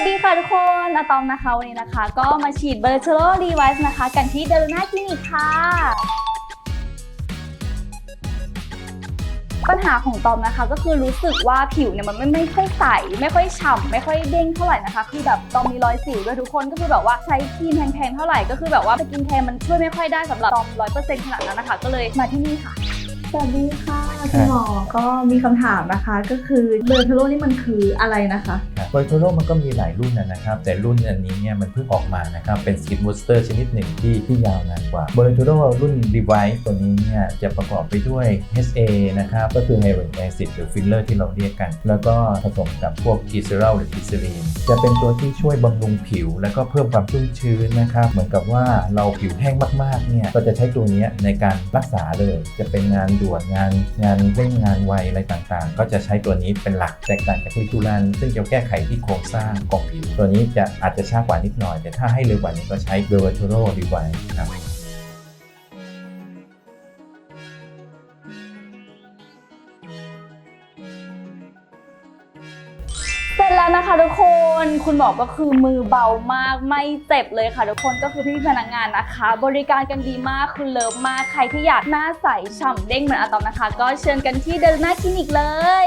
สดีค่ะทุกคนอะตอมนะคะวันนี้นะคะ ก็มาฉีดเบอร์เชโรรีไวส์นะคะ กันที่เดลนาคลินิกค่ะ ปัญหาของตอมนะคะก็คือรู้สึกว่าผิวเนี่ยมันไม่ไม่ค่อยใส ไม่ค่อยฉ่ำไม่ค่อยเด้งเท่าไหร่นะคะ คือแบบตอมมีรอยสิวด้วยทุกคนก็คือแบบว่าใช้ครีมแพงๆเท่าไหร่ก็คือแบบว่าสกินแคร์มันช่วยไม่ค่อยได้สำหรับตอมร้อยเปอร์เซ็นต์ขนาดนั้นนะคะ ก็เลยมาที่นี่ค่ะ สวัสดีค่ะคุณหมอก็มีคำถามนะคะ ก็คือเบอร์เทโลนี่มันคืออะไรนะคะเบอร์โทโรมันก็มีหลายรุ่นนะนะครับ แต่รุ่นอันนี้เนี่ยมันเพิ่งออกมานะครับ เป็นสกินบูสเตอร์ชนิดหนึ่งที่ที่ยาวนานกว่าเบอร์โทโรรุ่น Device ตัวนี้เนี่ยจะประกอบไปด้วย HA นะครับ ก็คือไฮโดรแอซิดหรือฟิลเลอร์ที่เราเรียกกัน แล้วก็ผสมกับพวกก y เซอรัลหรือกิซ e รีนจะเป็นตัวที่ช่วยบำรุงผิว แล้วก็เพิ่มความชุ่มชื้นนะครับ เหมือนกับว่าเราผิวแห้งมากๆเนี่ยก็จะใช้ตัวเนี้ยในการรักษาเลยจะเป็นงานด่วนงานงานเร่งงานไวอะไรต่างๆ ก็จะใช้ตัวนี้เป็นหลักแตกต่างจากลิทูลันซึ่งจะแก้ไขที่โครงสร้างของผิวตัวนี้จะอาจจะช้ากว่านิดหน่อย แต่ถ้าให้เร็วกว่านี้ก็ใช้เบอร์โทโรดีกว่าครับ นะคะทุกคนคุณหมอก็คือมือเบามากไม่เจ็บเลยค่ะทุกคนก็คือพี่พนักงานนะคะ บริการกันดีมากคือเลิฟมากใครที่อยากหน้าใสฉ่ำเด้งเหมือนอาตอมนะคะ ก็เชิญกันที่เดลนาคลินิกเลย